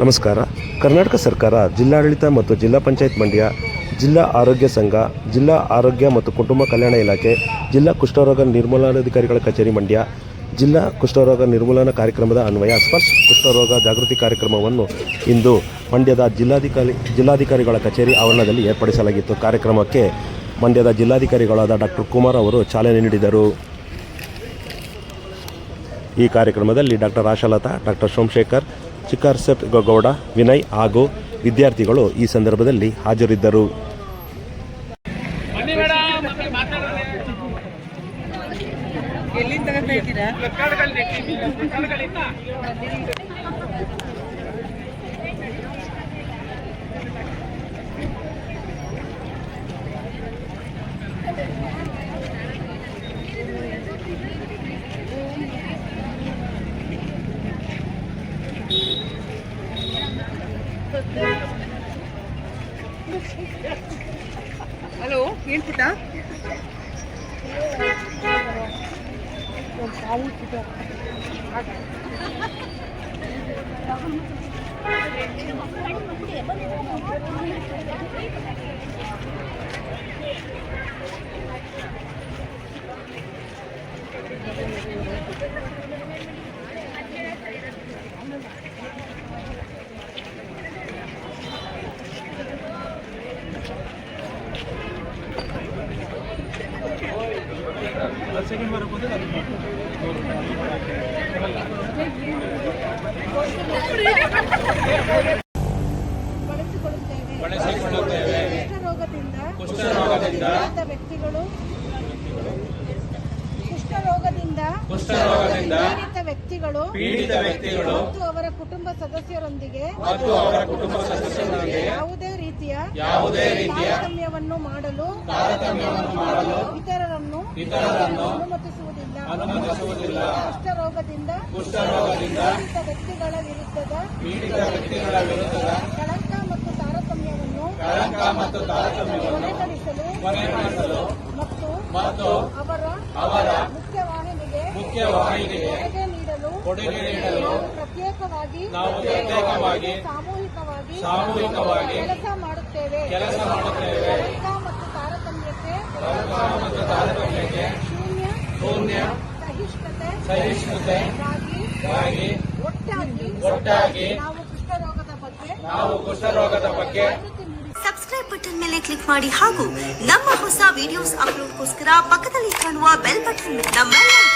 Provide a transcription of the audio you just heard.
ನಮಸ್ಕಾರ. ಕರ್ನಾಟಕ ಸರ್ಕಾರ, ಜಿಲ್ಲಾಡಳಿತ ಮತ್ತು ಜಿಲ್ಲಾ ಪಂಚಾಯತ್ ಮಂಡ್ಯ, ಜಿಲ್ಲಾ ಆರೋಗ್ಯ ಸಂಘ, ಜಿಲ್ಲಾ ಆರೋಗ್ಯ ಮತ್ತು ಕುಟುಂಬ ಕಲ್ಯಾಣ ಇಲಾಖೆ, ಜಿಲ್ಲಾ ಕುಷ್ಠರೋಗ ನಿರ್ಮೂಲನಾಧಿಕಾರಿಗಳ ಕಚೇರಿ ಮಂಡ್ಯ, ಜಿಲ್ಲಾ ಕುಷ್ಠರೋಗ ನಿರ್ಮೂಲನಾ ಕಾರ್ಯಕ್ರಮದ ಅನ್ವಯ, ಸ್ಪರ್ಶ ಕುಷ್ಠರೋಗ ಜಾಗೃತಿ ಕಾರ್ಯಕ್ರಮವನ್ನು ಇಂದು ಮಂಡ್ಯದ ಜಿಲ್ಲಾಧಿಕಾರಿ, ಜಿಲ್ಲಾಧಿಕಾರಿಗಳ ಕಚೇರಿ ಆವರಣದಲ್ಲಿ ಏರ್ಪಡಿಸಲಾಗಿತ್ತು. ಕಾರ್ಯಕ್ರಮಕ್ಕೆ ಮಂಡ್ಯದ ಜಿಲ್ಲಾಧಿಕಾರಿಗಳಾದ ಡಾಕ್ಟರ್ ಕುಮಾರ್ ಅವರು ಚಾಲನೆ ನೀಡಿದರು. ಈ ಕಾರ್ಯಕ್ರಮದಲ್ಲಿ ಡಾಕ್ಟರ್ ಆಶಾಲತಾ, ಡಾಕ್ಟರ್ ಸೋಮಶೇಖರ್ ಚಿಕ್ಕರ್ಸೆಪ್ ಗೌಡ ವಿನಯ್ ಹಾಗೂ ವಿದ್ಯಾರ್ಥಿಗಳು ಈ ಸಂದರ್ಭದಲ್ಲಿ ಹಾಜರಿದ್ದರು. ಎಲ್ಲಿಂದ ತಗೊಂತ ಇದ್ದೀರಾ ಕಳ್ಗಳಿಂದ ಪುಟ್ಟ ಬಳಸಿಕೊಳ್ಳುತ್ತೇವೆ ಕುಷ್ಠರೋಗದಿಂದ ವ್ಯಕ್ತಿಗಳು ಕುಷ್ಠರೋಗದಿಂದ ಕುಷ್ಠರೋಗದಿಂದ ಪೀಡಿತ ವ್ಯಕ್ತಿಗಳು ಪೀಡಿತ ವ್ಯಕ್ತಿಗಳು ಮತ್ತು ಅವರ ಕುಟುಂಬ ಸದಸ್ಯರೊಂದಿಗೆ ಮತ್ತು ಅವರ ಕುಟುಂಬ ಸದಸ್ಯರೊಂದಿಗೆ ಯಾವುದೇ ರೀತಿಯ ಯಾವುದೇ ರೀತಿಯ ತಾರತಮ್ಯವನ್ನು ಮಾಡಲು ತಾರತಮ್ಯವನ್ನು ಮಾಡಲು ಇತರರನ್ನು ಇತರರನ್ನು ಅನುಮತಿಸುವುದಿಲ್ಲ. ಅನುಮತಿಸುವುದಿಲ್ಲ. ಕುಷ್ಠರೋಗದಿಂದ ಕುಷ್ಠರೋಗದಿಂದ ಪೀಡಿತ ವ್ಯಕ್ತಿಗಳ ವಿರುದ್ಧದ ಪೀಡಿತ ವ್ಯಕ್ತಿಗಳ ವಿರುದ್ಧದ ಕಳಂಕ ಮತ್ತು ತಾರತಮ್ಯವನ್ನು ಕಳಂಕ ಮತ್ತು ತಾರತಮ್ಯವನ್ನು ಕೊನೆಗೊಳಿಸಲು ಮತ್ತು ಮತ್ತು ಅವರ ಅವರ ಮುಖ್ಯವಾಹಿನಿಗೆ ಮುಖ್ಯವಾಹಿನಿಗೆ ನೀಡಲು ಕೊಡುಗೆ ನೀಡಲು. ನಾವು ಪ್ರತ್ಯೇಕವಾಗಿ ಪ್ರತ್ಯೇಕವಾಗಿ ಸಾಮೂಹಿಕವಾಗಿ ಸಾಮೂಹಿಕವಾಗಿ ಕೆಲಸ ಮಾಡುತ್ತೇವೆ. ಕೆಲಸ ಮಾಡುತ್ತೇವೆ. ಮತ್ತು ತಾರತಮ್ಯಕ್ಕೆ ಮತ್ತು ತಾರತಮ್ಯಕ್ಕೆ ಶೂನ್ಯ ಶೂನ್ಯ ಸಹಿಷ್ಣುತೆ ಸಹಿಷ್ಣುತೆ ಗಾಗಿ ಒಟ್ಟಾಗಿ ಒಟ್ಟಾಗಿ ನಾವು ಕುಷ್ಠರೋಗದ ಬಗ್ಗೆ ನಾವು ಕುಷ್ಠರೋಗದ ಬಗ್ಗೆ ಸಬ್ಸ್ಕ್ರೈಬ್ ಬಟನ್ ಮೇಲೆ ಕ್ಲಿಕ್ ಮಾಡಿ ಹಾಗೂ ನಮ್ಮ ಹೊಸ ವಿಡಿಯೋಸ್ ಅಪ್ಲೋಡ್ಗೋಸ್ಕರ ಪಕ್ಕದಲ್ಲಿ ಕಾಣುವ ಬೆಲ್ ಬಟನ್ ಮಾಡಿ